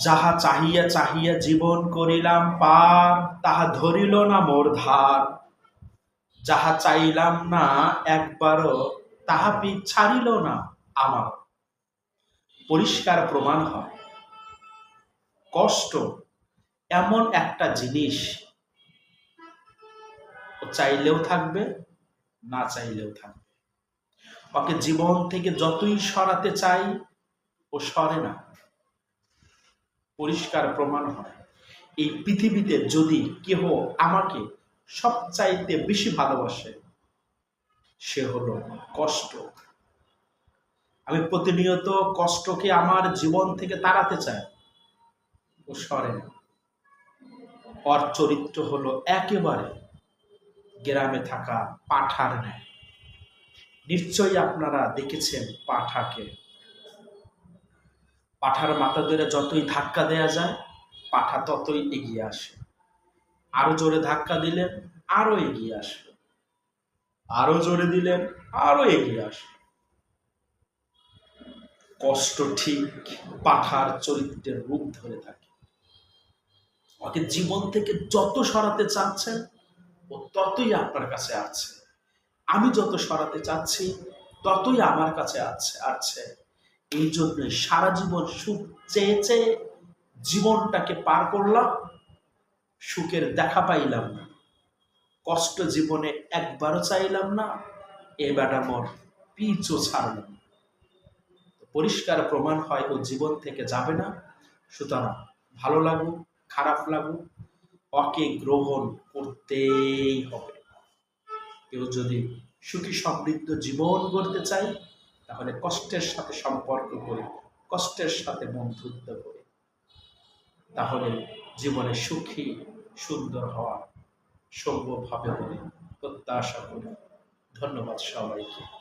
যাহা চাহিয়া চাহিয়া জীবন করিলাম পার, তাহা ধরিল না মোর ধার। যাহা চাইলাম না একবারও, তাহা ছাড়িল না আমার পরিষ্কার প্রমাণ হয়। কষ্ট এমন একটা জিনিস, ও চাইলেও থাকবে, না চাইলেও থাকবে। ওকে জীবন থেকে যতই সরাতে চাই, ও সরে না। পরিষ্কার প্রমাণ হয়। এই পৃথিবীতে যদি কেহ আমাকে সবচাইতে বেশি ভালোবাসে, সে হলো কষ্ট। আমি প্রতিনিয়ত কষ্টকে আমার জীবন থেকে তাড়াতে চাই ও সরে না। ওর চরিত্র হলো একেবারে গ্রামে থাকা পাঠার ন্যায়। নিশ্চয়ই আপনারা দেখেছেন পাঠাকে। পাঠার মাথা ধরে যতই ধাক্কা দেয়া যায়, পাঠা ততই এগিয়ে আসে। আরও জোরে ধাক্কা দিলেন আরও এগিয়ে আসবে। আরও জোরে দিলেন আরও এগিয়ে আসবে। কষ্ট ঠিক পাঠার চরিত্রের রূপ ধরে থাকে। ওকে জীবন থেকে যত সরাতে চাচ্ছেন ও ততই আপনার কাছে আছে। আমি যত সরাতে চাচ্ছি, ততই আমার কাছে আছে আছে। এই জন্য সারা জীবন সুখ চেয়ে চেয়ে জীবনটাকে পার করলাম, সুখের দেখা পাইলাম না। কষ্ট জীবনে একবারও চাইলাম না এবার আমার পিছও ছাড়লাম পরিষ্কার প্রমাণ হয় ও জীবন থেকে যাবে না। সুতরাং ভালো লাগুক, খারাপ লাগুক ওকে গ্রহণ করতেই হবে। কেউ যদি সুখী সমৃদ্ধ জীবন গড়তে চায় তাহলে কষ্টের সাথে সম্পর্ক করে, কষ্টের সাথে বন্ধুত্ব করে। তাহলে জীবনে সুখী, সুন্দর হওয়া সম্ভব হবে প্রত্যাশা করি। ধন্যবাদ সবাইকে।